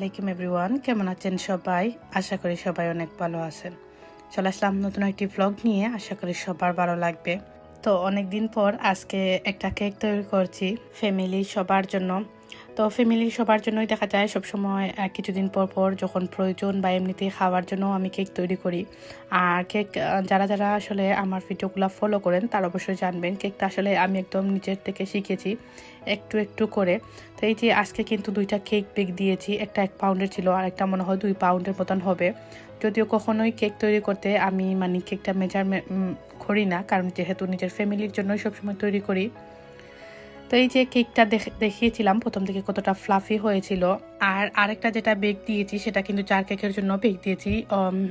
আলাইকুম এভরিওয়ান, কেমন আছেন সবাই? আশা করি সবাই অনেক ভালো আছেন। চলে আসলাম নতুন একটি ব্লগ নিয়ে, আশা করি সবার ভালো লাগবে। তো অনেক দিন পর আজকে একটা কেক তৈরি করছি ফ্যামিলি সবার জন্য। তো ফ্যামিলি সবার জন্যই দেখা যায় সবসময় কিছুদিন পর পর যখন প্রয়োজন বা এমনিতে খাওয়ার জন্য আমি কেক তৈরি করি। আর কেক যারা যারা আসলে আমার ভিডিওগুলো ফলো করেন, তারা অবশ্যই জানবেন কেকটা আসলে আমি একদম নিজের থেকে শিখেছি, একটু একটু করে। তো এই যে আজকে কিন্তু দুইটা কেক বেক দিয়েছি, একটা এক পাউন্ডের ছিল, আর একটা মনে হয় দুই পাউন্ডের মতন হবে। যদিও কখনোই কেক তৈরি করতে আমি মানে কেকটা মেজার করি না, কারণ যেহেতু নিজের ফ্যামিলির জন্যই সবসময় তৈরি করি। তো এই যে কেকটা দেখ- দেখিয়েছিলাম, প্রথম থেকে কতটা ফ্লাফি হয়েছিল। আর আরেকটা যেটা বেক দিয়েছি, সেটা কিন্তু চার কেকের জন্য বেক দিয়েছি।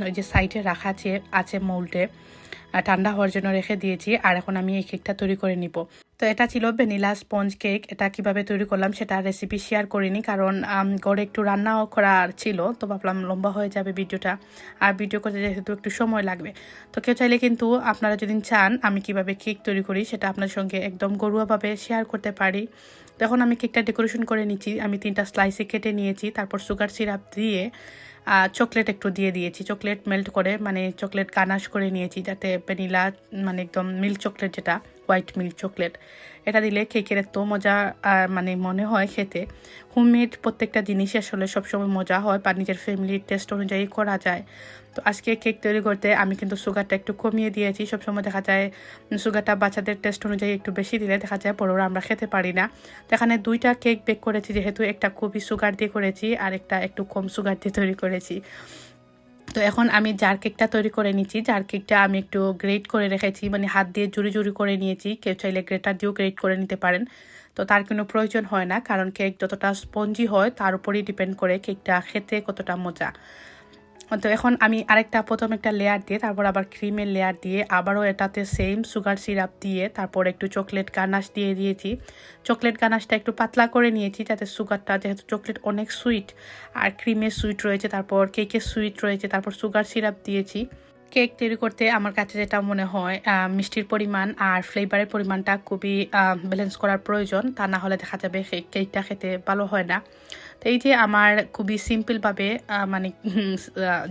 ওই যে সাইডে রাখা আছে আছে মোল্ডে ঠান্ডা হওয়ার জন্য রেখে দিয়েছি, আর এখন আমি এই কেকটা তৈরি করে নিব। তো এটা ছিল ভ্যানিলা স্পঞ্জ কেক। এটা কীভাবে তৈরি করলাম সেটা রেসিপি শেয়ার করিনি কারণ ঘরে একটু রান্নাও করার ছিল, তো ভাবলাম লম্বা হয়ে যাবে ভিডিওটা। আর ভিডিও করতে যেহেতু একটু সময় লাগবে। তো কেউ চাইলে কিন্তু আপনারা যদি চান আমি কীভাবে কেক তৈরি করি সেটা আপনার সঙ্গে একদম গরুয়াভাবে শেয়ার করতে পারি। তখন আমি কেকটা ডেকোরেশন করে নিচ্ছি। আমি তিনটা স্লাইসে কেটে নিয়েছি, তারপর সুগার সিরাপ দিয়ে চকলেট একটু দিয়ে দিয়েছি। চকলেট মেল্ট করে মানে চকলেট গানাশ করে নিয়েছি যাতে ভ্যানিলা মানে একদম মিল্ক চকলেট যেটা। White milk chocolate. এটা দিলে কেকের এত মজা মানে মনে হয় খেতে। হোমমেড প্রত্যেকটা জিনিস আসলে সবসময় মজা হয়, বা নিজের ফ্যামিলির টেস্ট অনুযায়ী করা যায়। তো আজকে কেক তৈরি করতে আমি কিন্তু সুগারটা একটু কমিয়ে দিয়েছি। সবসময় দেখা যায় সুগারটা বাচ্চাদের টেস্ট অনুযায়ী একটু বেশি দিলে দেখা যায় বড়রা আমরা খেতে পারি না। এখানে দুইটা কেক বেক করেছি, যেহেতু একটা খুবই সুগার দিয়ে করেছি, আর একটা একটু কম সুগার দিয়ে তৈরি করেছি। তো এখন আমি জার কেকটা তৈরি করে নিয়েছি জার কেকটা আমি একটু গ্রেট করে রেখেছি মানে হাত দিয়ে জুড়ি জুড়ি করে নিয়েছি। কেউ চাইলে গ্রেটার দিয়েও গ্রেট করে নিতে পারেন। তো তার কোনো প্রয়োজন হয় না, কারণ কেক যতটা স্পঞ্জি হয়, তার উপরেই ডিপেন্ড করে কেকটা খেতে কতটা মজা। তো এখন আমি আরেকটা, প্রথম একটা লেয়ার দিয়ে, তারপর আবার ক্রিমের লেয়ার দিয়ে আবারও এটাতে সেম সুগার সিরাপ দিয়ে, তারপর একটু চকলেট গানাশ দিয়ে দিয়েছি। চকলেট গানাশটা একটু পাতলা করে নিয়েছি যাতে সুগারটা যেহেতু চকলেট অনেক সুইট আর ক্রিমের সুইট রয়েছে, তারপর কেকের সুইট রয়েছে, তারপর সুগার সিরাপ দিয়েছি। কেক তৈরি করতে আমার কাছে যেটা মনে হয় মিষ্টির পরিমাণ আর ফ্লেভারের পরিমাণটা খুবই ব্যালেন্স করার প্রয়োজন। তা না হলে দেখা যাবে কেকটা খেতে ভালো হয় না। তো এই যে আমার খুবই সিম্পলভাবে মানে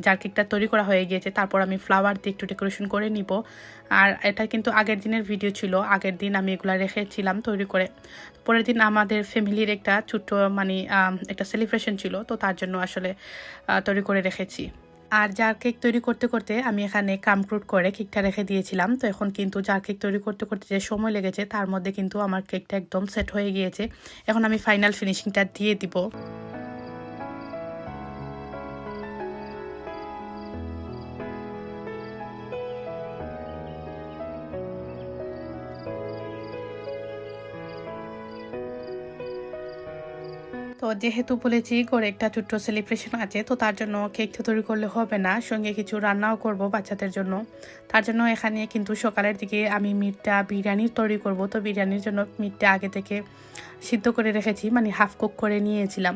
যার কেকটা তৈরি করা হয়ে গিয়েছে, তারপর আমি ফ্লাওয়ার দিয়ে একটু ডেকোরেশন করে নিব। আর এটা কিন্তু আগের দিনের ভিডিও ছিল, আগের দিন আমি এগুলো রেখেছিলাম তৈরি করে। পরের দিন আমাদের ফ্যামিলির একটা ছোট্ট মানে একটা সেলিব্রেশন ছিল, তো তার জন্য আসলে তৈরি করে রেখেছি। আর জার কেক তৈরি করতে করতে আমি এখানে কামক্রুট করে কেকটা রেখে দিয়েছিলাম। তো এখন কিন্তু জার কেক তৈরি করতে করতে যে সময় লেগেছে, তার মধ্যে কিন্তু আমার কেকটা একদম সেট হয়ে গিয়েছে। এখন আমি ফাইনাল ফিনিশিংটা দিয়ে দিব। যেহেতু বলেছি করে একটা ছোট্ট সেলিব্রেশন আছে, তো তার জন্য কেক তো তৈরি করলে হবে না। সঙ্গে কিছু রান্নাও করব বাচ্চাদের জন্য। তার জন্য এখানে কিন্তু সকালের দিকে আমি মিটটা বিরিয়ানি তৈরি করব। তো বিরিয়ানির জন্য মিটটা আগে থেকে সিদ্ধ করে রেখেছি মানে হাফ কুক করে নিয়েছিলাম।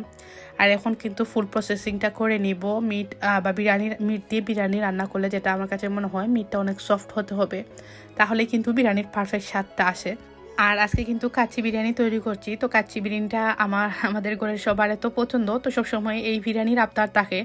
আর এখন কিন্তু ফুল প্রসেসিংটা করে নিব। মিট বা বিরিয়ানির মিট দিয়ে বিরিয়ানি রান্না করলে যেটা আমার কাছে মনে হয়, মিটটা অনেক সফট হতে হবে। তাহলে কিন্তু বিরিয়ানির পারফেক্ট স্বাদটা আসে। আর আজকে কিন্তু কাচ্চি বিরিয়ানি তৈরি করছি। তো কাচ্চি বিরিয়ানিটা আমার, আমাদের ঘরের সবার এত পছন্দ, তো সবসময় এই বিরিয়ানির আবদার থাকে।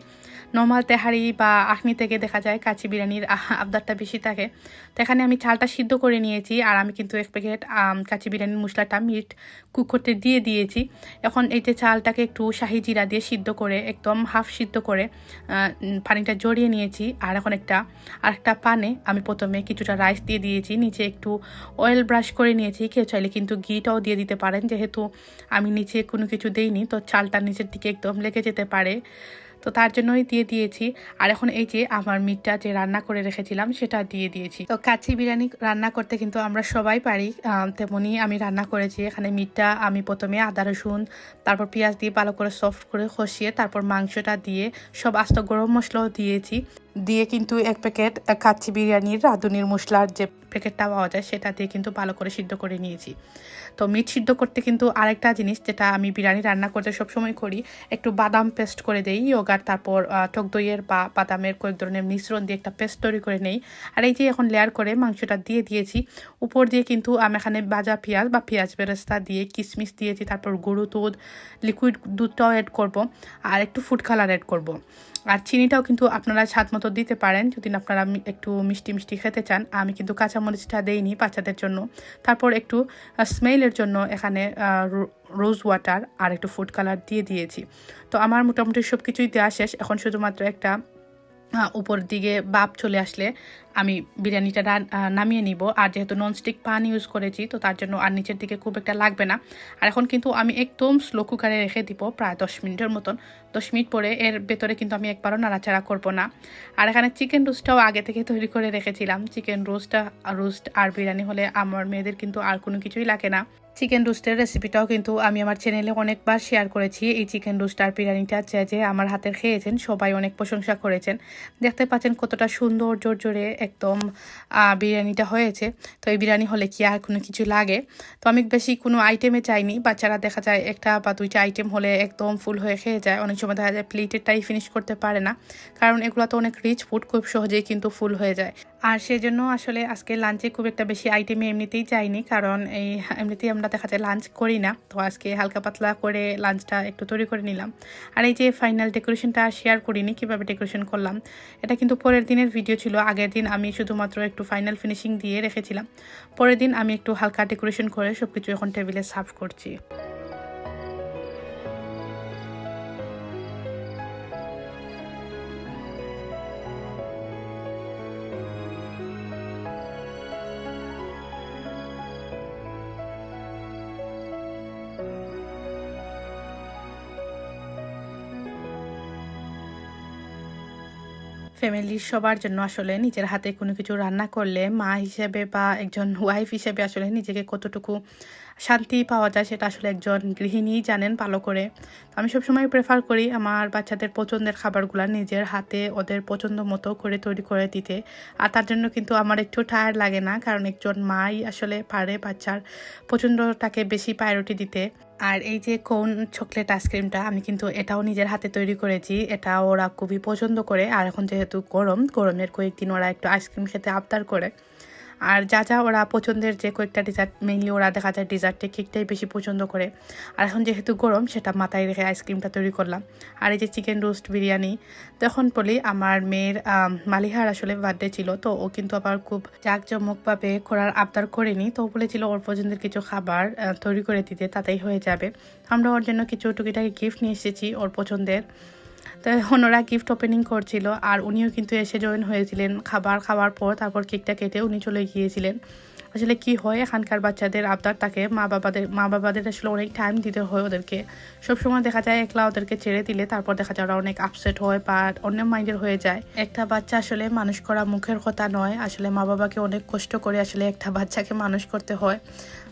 নর্মাল তেহারি বা আখনি থেকে দেখা যায় কাচ্চি বিরিয়ানির আবদারটা বেশি থাকে। তো এখানে আমি চালটা সিদ্ধ করে নিয়েছি আর আমি কিন্তু এক প্যাকেট কাচ্চি বিরিয়ানির মশলাটা মিট কুক করতে দিয়ে দিয়েছি। এখন এই যে চালটাকে একটু শাহি জিরা দিয়ে সিদ্ধ করে, একদম হাফ সিদ্ধ করে পানিটা জড়িয়ে নিয়েছি। আর এখন একটা, আরেকটা পানে আমি প্রথমে কিছুটা রাইস দিয়ে দিয়েছি। নিচে একটু অয়েল ব্রাশ করে নিয়েছি। কেউ চাইলে কিন্তু ঘিটাও দিয়ে দিতে পারেন। যেহেতু আমি নিচে কোনো কিছু দেইনি, তো চালটা নিচের দিকে একদম লেগে যেতে পারে। তো তার জন্যই দিয়ে দিয়েছি। আর এখন এই যে আমার মিটটা যে রান্না করে রেখেছিলাম, সেটা দিয়ে দিয়েছি। তো কাচ্চি বিরিয়ানি রান্না করতে কিন্তু আমরা সবাই পারি। তেমনি আমি রান্না করেছি। এখানে মিটটা আমি প্রথমে আদা, রসুন, তারপর পেঁয়াজ দিয়ে ভালো করে সফট করে কষিয়ে, তারপর মাংসটা দিয়ে সব আস্ত গরম মশলাও দিয়েছি। দিয়ে কিন্তু এক প্যাকেট কাচ্চি বিরিয়ানির রাঁধুনির মশলার যে প্যাকেটটা পাওয়া যায়, সেটা দিয়ে কিন্তু ভালো করে সিদ্ধ করে নিয়েছি। তো মিট সিদ্ধ করতে কিন্তু আরেকটা জিনিস, যেটা আমি বিরিয়ানি রান্না করতে সবসময় করি, একটু বাদাম পেস্ট করে দেই ইয়োগার তারপর টক দইয়ের বা বাদামের কয়েক ধরনের মিশ্রণ দিয়ে একটা পেস্ট তৈরি করে নেই। আর এই যে এখন লেয়ার করে মাংসটা দিয়ে দিয়েছি, উপর দিয়ে কিন্তু আমি এখানে ভাজা পেঁয়াজ বা পেঁয়াজ বেরেস্তা দিয়ে কিশমিশ দিয়েছি, তারপর গরু দুধ লিকুইড দুধটাও অ্যাড করব, আর একটু ফুড কালার অ্যাড করব। আর চিনিটাও কিন্তু আপনারা স্বাদ মতো দিতে পারেন যদি আপনারা একটু মিষ্টি মিষ্টি খেতে চান। আমি কিন্তু কাঁচামরিচটা দেইনি বাচ্চাদের জন্য। তারপর একটু স্মেলের জন্য এখানে রোজ ওয়াটার আর একটু ফুড কালার দিয়ে দিয়েছি। তো আমার মোটামুটি সব কিছুই দেওয়া শেষ। এখন শুধুমাত্র একটা উপর দিকে বাপ চলে আসলে আমি বিরিয়ানিটা নামিয়ে নিব। আর যেহেতু ননস্টিক পান ইউজ করেছি, তো তার জন্য আর নিচের দিকে খুব একটা লাগবে না। আর এখন কিন্তু আমি একদম স্লো কুকারে রেখে দিব, প্রায় দশ মিনিটের মতন। দশ মিনিট পরে এর ভেতরে কিন্তু আমি একবারও নাড়াচাড়া করব না। আর এখানে চিকেন রোস্টটাও আগে থেকে তৈরি করে রেখেছিলাম। চিকেন রোস্টটা রোস্ট আর বিরিয়ানি হলে আমার মেয়েদের কিন্তু আর কোনো কিছুই লাগে না। চিকেন রোস্টের রেসিপিটাও কিন্তু আমি আমার চ্যানেলে অনেকবার শেয়ার করেছি। এই চিকেন রোস্ট আর বিরিয়ানিটা যে যে আমার হাতের খেয়েছেন, সবাই অনেক প্রশংসা করেছেন। দেখতে পাচ্ছেন কতটা সুন্দর জোর জোরে একদম বিরিয়ানিটা হয়েছে। তো এই বিরিয়ানি হলে কি আর কোনো কিছু লাগে? তো আমি বেশি কোনো আইটেমে চাইনি। বাচ্চারা দেখা যায় একটা বা দুইটা আইটেম হলে একদম ফুল হয়ে খেয়ে যায়। অনেক সময় দেখা যায় প্লেটেরটাই ফিনিশ করতে পারে না। কারণ এগুলো তো অনেক রিচ ফুড খুব সহজেই কিন্তু ফুল হয়ে যায়। আর সেজন্য আসলে আজকে লাঞ্চে খুব একটা বেশি আইটেমে এমনিতেই চাইনি, কারণ এই এমনিতেই আমরা দেখা যায় লাঞ্চ করি না। তো আজকে হালকা পাতলা করে লাঞ্চটা একটু তৈরি করে নিলাম। আর এই যে ফাইনাল ডেকোরেশনটা শেয়ার করিনি, কীভাবে ডেকোরেশন করলাম, এটা কিন্তু পরের দিনের ভিডিও ছিল। আগের দিন আমি শুধুমাত্র একটু ফাইনাল ফিনিশিং দিয়ে রেখেছিলাম। পরের দিন আমি একটু হালকা ডেকোরেশন করে সব কিছু এখন টেবিলে সার্ভ করছি। ফ্যামিলির সবার জন্য আসলে নিজের হাতে কোনো কিছু রান্না করলে মা হিসেবে বা একজন ওয়াইফ হিসেবে আসলে নিজেকে কতটুকু শান্তি পাওয়া যায়, সেটা আসলে একজন গৃহিণী জানেন ভালো করে। তো আমি সবসময় প্রেফার করি আমার বাচ্চাদের পছন্দের খাবারগুলো নিজের হাতে ওদের পছন্দ মতো করে তৈরি করে দিতে। আর তার জন্য কিন্তু আমার একটু টায়ার লাগে না, কারণ একজন মাই আসলে পারে বাচ্চার পছন্দটাকে বেশি প্রায়োরিটি দিতে। আর এই যে কোন চকলেট আইসক্রিমটা আমি কিন্তু এটাও নিজের হাতে তৈরি করেছি, এটা ওরা খুবই পছন্দ করে। আর এখন যেহেতু গরম, গরমের কয়েকদিন ওরা একটু আইসক্রিম খেতে আবদার করে। আর যা যা ওরা পছন্দের যে কয়েকটা ডিজার্ট মেইনলি ওরা দেখা যায় ডিজার্টে কেকটাই বেশি পছন্দ করে। আর এখন যেহেতু গরম, সেটা মাথায় রেখে আইসক্রিমটা তৈরি করলাম। আর এই যে চিকেন রোস্ট বিরিয়ানি, তখন বলি আমার মেয়ের মালিহার আসলে বার্থডে ছিল, তো ও কিন্তু আবার খুব জাঁকজমকভাবে করার আবদার করেনি। তো ও বলেছিল ওর পছন্দের কিছু খাবার তৈরি করে দিতে, তাতেই হয়ে যাবে। আমরা ওর জন্য কিছু টুকিটাকি গিফট নিয়ে এসেছি ওর পছন্দের। তো ওরা গিফট ওপেনিং করছিল আর উনিও কিন্তু এসে জয়েন হয়েছিলেন খাবার খাওয়ার পর তারপর কেকটা কেটে উনি চলে গিয়েছিলেন। আসলে কি হয়, এখানকার বাচ্চাদের আবদার থাকে মা বাবাদের মা বাবাদের আসলে অনেক টাইম দিতে হয় ওদেরকে। সবসময় দেখা যায় একলা ওদেরকে ছেড়ে দিলে তারপর দেখা যায় ওরা অনেক আপসেট হয় বা অন্য মাইন্ডের হয়ে যায়। একটা বাচ্চা আসলে মানুষ করা মুখের কথা নয়, আসলে মা বাবাকে অনেক কষ্ট করে আসলে একটা বাচ্চাকে মানুষ করতে হয়।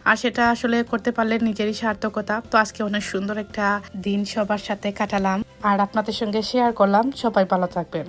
আর সেটা আসলে করতে পারলে নিজেরই সার্থকতা। তো আজকে অনেক সুন্দর একটা দিন সবার সাথে কাটালাম। আর আপনাদের সঙ্গে শেয়ার করলাম। সবাই ভালো থাকবেন।